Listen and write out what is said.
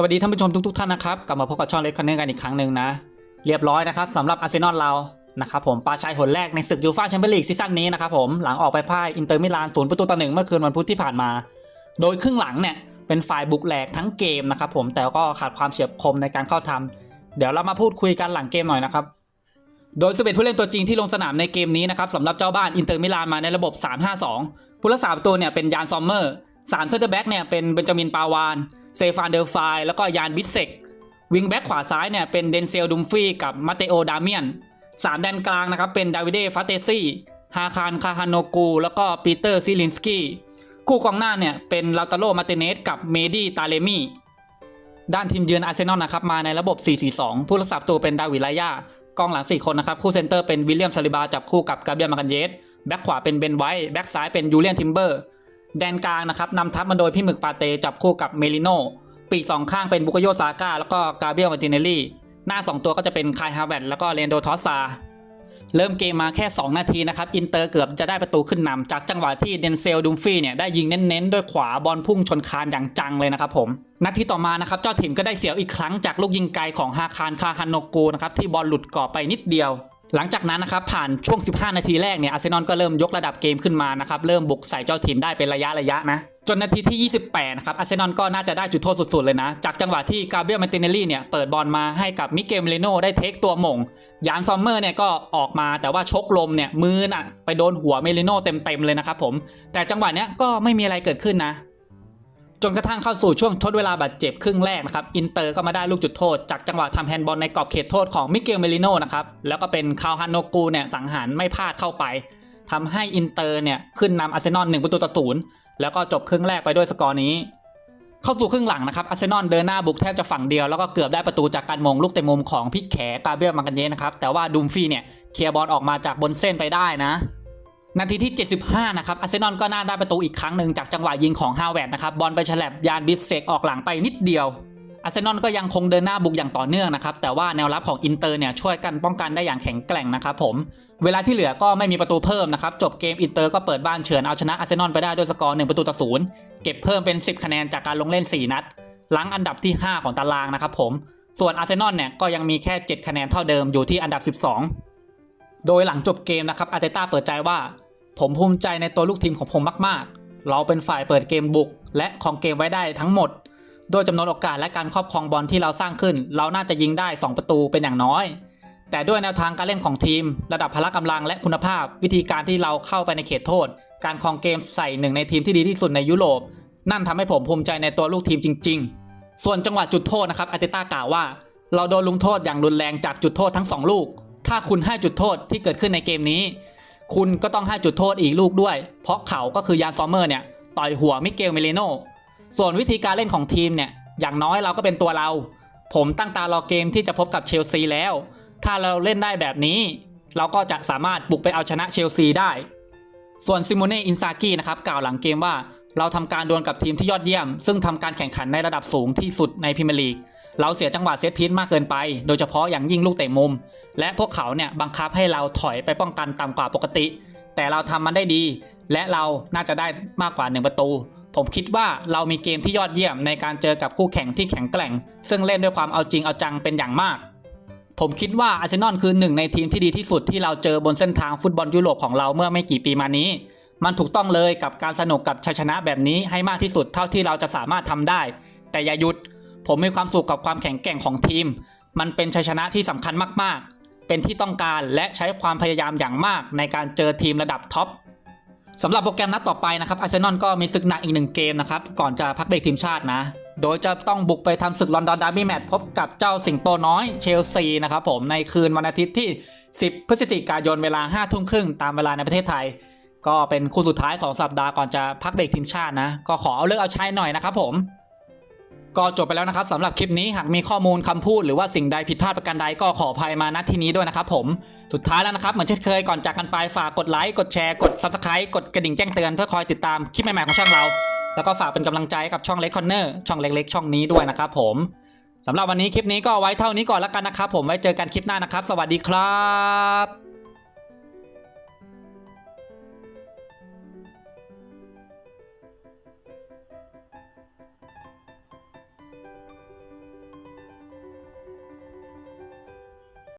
สวัสดีท่านผู้ชมทุกๆท่านนะครับ กลับมาพบกับช่องเล็กคอนเนอร์กันอีกครั้งหนึ่งนะ เรียบร้อยนะครับสำหรับอาร์เซนอลเรานะครับผมปาชัยหนแรกในศึกยูฟ่าแชมเปี้ยนลีกซีซั่นนี้นะครับผมหลังออกไปพ่ายอินเตอร์มิลานศูนย์ประตูต่อหนึ่งเมื่อคืนวันพุธที่ผ่านมา โดยครึ่งหลังเนี่ยเป็นฝ่ายบุกแหลกทั้งเกมนะครับผมแต่ก็ขาดความเฉียบคมในการเข้าทำเดี๋ยวเรามาพูดคุยกันหลังเกมหน่อยนะครับโดย11ผู้เล่นตัวจริงที่ลงสนามในเกมนี้นะครับสำหรับเจ้าบ้านอินเตอร์มิลานมาในระบบ 3-5-2ผู้รักษาประตูเนี่ยเป็นยานซอมเมอร์สามเซนเตอร์แบ็กเนี่ยเป็นเบนจามินปาวาน เซฟานเดอร์ไฟแล้วก็ยานบิสเซกวิงแบ็กขวาซ้ายเนี่ยเป็นเดนเซลดุมฟรีกับมาเตโอดาเมียนสามแดนกลางนะครับเป็นดาวิเดฟาเตซี่ฮาคารคาฮานโนกู แล้วก็ปีเตอร์ซิลินสกี้คู่กองหน้าเนี่ยเป็นลาตาโลมาเตเนสกับเมดี้ตาเลมี่ด้านทีมเยือนอาร์เซนอลนะครับมาในระบบ 4-4-2 ผู้รักษาประตูเป็นดาวิดลายากองหลัง 4 คนนะครับ คู่เซนเตอร์เป็นวิลเลียมซาลิบาจับคู่กับกาเบียมากันเยสแบ็คขวาเป็นเบนไวท์แบ็คซ้ายเป็นยูเลียนทิมเบอร์ แดนกลางนะครับนำทัพมาโดยพี่หมึกปาเตจับคู่กับเมลิโนปีกสองข้างเป็นบุกโยซาก้าแล้วก็กาเบียมาติเนลลี่ หน้า 2 ตัวก็จะเป็นคายฮาเวตแล้วก็เรนโดทอสซา เริ่มเกมมาแค่ 2 นาทีนะครับ อินเตอร์เกือบจะได้ประตูขึ้นนำจากจังหวะที่เดนเซลดุมฟี่เนี่ยได้ยิงเน้นๆ ด้วยขวาบอลพุ่งชนคานอย่างจังเลยนะครับผม นาทีต่อมานะครับเจ้าถิ่นก็ได้เสียวอีกครั้งจากลูกยิงไกลของฮาคารคาฮันโนกูนะครับที่บอลหลุดกรอบไปนิดเดียว หลังจากนั้นนะครับผ่านช่วง 15 นาทีแรกเนี่ยอาร์เซนอลก็เริ่มยกระดับเกมขึ้นมานะครับเริ่มบุกใส่เจ้าถิ่นได้เป็นระยะระยะนะจนนาทีที่ 28 นะครับอาร์เซนอลก็น่าจะได้จุดโทษสุด ๆ เลยนะ จากจังหวะที่กาเบรียลมาติเนลลี่เนี่ยเปิดบอลมาให้กับมิเกลเมเลโนได้เทคตัวหม่ง ยานซอมเมอร์เนี่ยก็ออกมาแต่ว่าชกลมเนี่ยมือน่ะไปโดนหัวเมลิโนเต็ม ๆ เลยนะครับผม แต่จังหวะเนี้ยก็ไม่มีอะไรเกิดขึ้นนะ จนกระทั่งเข้าสู่ช่วงทดเวลาบาดเจ็บครึ่งแรกนะครับ อินเตอร์ก็มาได้ลูกจุดโทษ จากจังหวะทำแฮนด์บอลในกรอบเขตโทษของมิเกลเมลิโนนะครับ แล้วก็เป็นคาวฮันโนกูเนี่ยสังหารไม่พลาดเข้าไปทำให้อินเตอร์เนี่ยขึ้นนำอาร์เซนอลหนึ่งประตูต่อศูนย์แล้วก็จบครึ่งแรกไปด้วยสกอร์นี้ เข้าสู่ครึ่งหลังนะครับอาร์เซนอลเดินหน้าบุกแทบจะฝั่งเดียวแล้วก็เกือบได้ประตูจากการมงลูกเตะมุมของพิกแขกาเบียลมากันเยสนะครับแต่ว่าดูมฟี่เนี่ยเคลียร์บอลออกมาจากบนเส้นไปได้นะ นาทีที่ 75 นะครับ อาร์เซนอลก็น่าได้ประตูอีกครั้งหนึ่งจากจังหวะยิงของฮาวเวิร์ดนะครับ บอลไปฉลับยานบิสเซกออกหลังไปนิดเดียว อาร์เซนอลก็ยังคงเดินหน้าบุกอย่างต่อเนื่องนะครับ แต่ว่าแนวรับของอินเตอร์เนี่ยช่วยกันป้องกันได้อย่างแข็งแกร่งนะครับผม เวลาที่เหลือก็ไม่มีประตูเพิ่มนะครับ จบเกมอินเตอร์ก็เปิดบ้านเฉือนเอาชนะอาร์เซนอลไปได้ด้วยสกอร์1ประตูต่อศูนย์เก็บเพิ่มเป็น 10 คะแนนจากการลงเล่น 4 นัดหลังอันดับที่ 5 ของตารางนะครับผม ส่วนอาร์เซนอลเนี่ยก็ยังมีแค่ 7 คะแนนเท่าเดิมอยู่ที่อันดับ 12 โดยหลังจบเกมนะครับอาร์เตต้าเปิดใจว่า ผมภูมิใจในตัวลูกทีมของผมมาก ๆ เราเป็นฝ่ายเปิดเกมบุก และของเกมไว้ได้ทั้งหมด โดยจำนวนโอกาสและการครอบครองบอลที่เราสร้างขึ้น เราน่าจะยิงได้ 2 ประตูเป็นอย่างน้อย แต่ด้วยแนวทางการเล่นของทีม ระดับพละกำลังและคุณภาพ วิธีการที่เราเข้าไปในเขตโทษ การครองเกมใส่หนึ่งในทีมที่ดีที่สุดในยุโรป นั่นทำให้ผมภูมิใจในตัวลูกทีมจริง ๆ ส่วนจังหวะจุดโทษนะครับอาร์เตต้ากล่าวว่า เราโดนลงโทษอย่างรุนแรงจากจุดโทษทั้งสองลูก ถ้าคุณให้จุดโทษที่เกิดขึ้นในเกมนี้ คุณก็ต้องให้จุดโทษอีกลูกด้วย เพราะเขาก็คือยานซอมเมอร์เนี่ยต่อยหัวมิเกลเมเลโนส่วนวิธีการเล่นของทีมเนี่ยอย่างน้อยเราก็เป็นตัวเรา ผมตั้งตารอเกมที่จะพบกับเชลซีแล้ว ถ้าเราเล่นได้แบบนี้ เราก็จะสามารถบุกไปเอาชนะเชลซีได้ ส่วนซิโมเน่อินซากินะครับกล่าวหลังเกมว่า เราทำการดวลกับทีมที่ยอดเยี่ยม ซึ่งทำการแข่งขันในระดับสูงที่สุดในพรีเมียร์ลีก เราเสียจังหวะเซตพีซมากเกินไป โดยเฉพาะอย่างยิ่งลูกเตะมุม และพวกเขาเนี่ยบังคับให้เราถอยไปป้องกันต่ำกว่าปกติ แต่เราทำมันได้ดี และเราน่าจะได้มากกว่า 1 ประตู ผมคิดว่าเรามีเกมที่ยอดเยี่ยมในการเจอกับคู่แข่งที่แข็งแกร่ง ซึ่งเล่นด้วยความเอาจริงเอาจังเป็นอย่างมาก ผมคิดว่าอาร์เซนอลคือหนึ่งในทีมที่ดีที่สุดที่เราเจอบนเส้นทางฟุตบอลยุโรปของเราเมื่อไม่กี่ปีมานี้ มันถูกต้องเลยกับการสนุกกับชัยชนะแบบนี้ให้มากที่สุดเท่าที่เราจะสามารถทำได้ แต่อย่าหยุด ผมมีความสุขกับความแข็งแกร่งของทีม มันเป็นชัยชนะที่สำคัญมากๆ เป็นที่ต้องการและใช้ความพยายามอย่างมากในการเจอทีมระดับท็อปสำหรับโปรแกรมนัดต่อไปนะครับอาร์เซนอลก็มีศึกหนักอีกหนึ่งเกมนะครับก่อนจะพักเบรกทีมชาตินะ โดยจะต้องบุกไปทำศึกลอนดอนดาร์บี้แมตช์พบกับเจ้าสิงโตน้อยเชลซีนะครับผมในคืนวันอาทิตย์ที่ 10 พฤศจิกายนเวลา5ทุ่มครึ่งตามเวลาในประเทศไทย ก็เป็นคู่สุดท้ายของสัปดาห์ก่อนจะพักเบรกทีมชาตินะ ก็ขอเอาเลือกเอาใช้หน่อยนะครับผม ก็จบไปแล้วนะครับสำหรับคลิปนี้หากมีข้อมูลคำพูดหรือว่าสิ่งใดผิดพลาดประการใดก็ขออภัยมาณที่นี้ด้วยนะครับผมสุดท้ายแล้วนะครับเหมือนเช่นเคยก่อนจากกันไปฝากกดไลค์กดแชร์กด Subscribe กดกระดิ่งแจ้งเตือนเพื่อคอยติดตามคลิปใหม่ๆของช่องเรา แล้วก็ฝากเป็นกำลังใจกับช่องเล็กคอนเนอร์ช่องเล็กๆ ช่องนี้ด้วยนะครับผมสำหรับวันนี้คลิปนี้ก็ไว้เท่านี้ก่อนแล้วกันนะครับผมไว้เจอกันคลิปหน้านะครับ สวัสดีครับ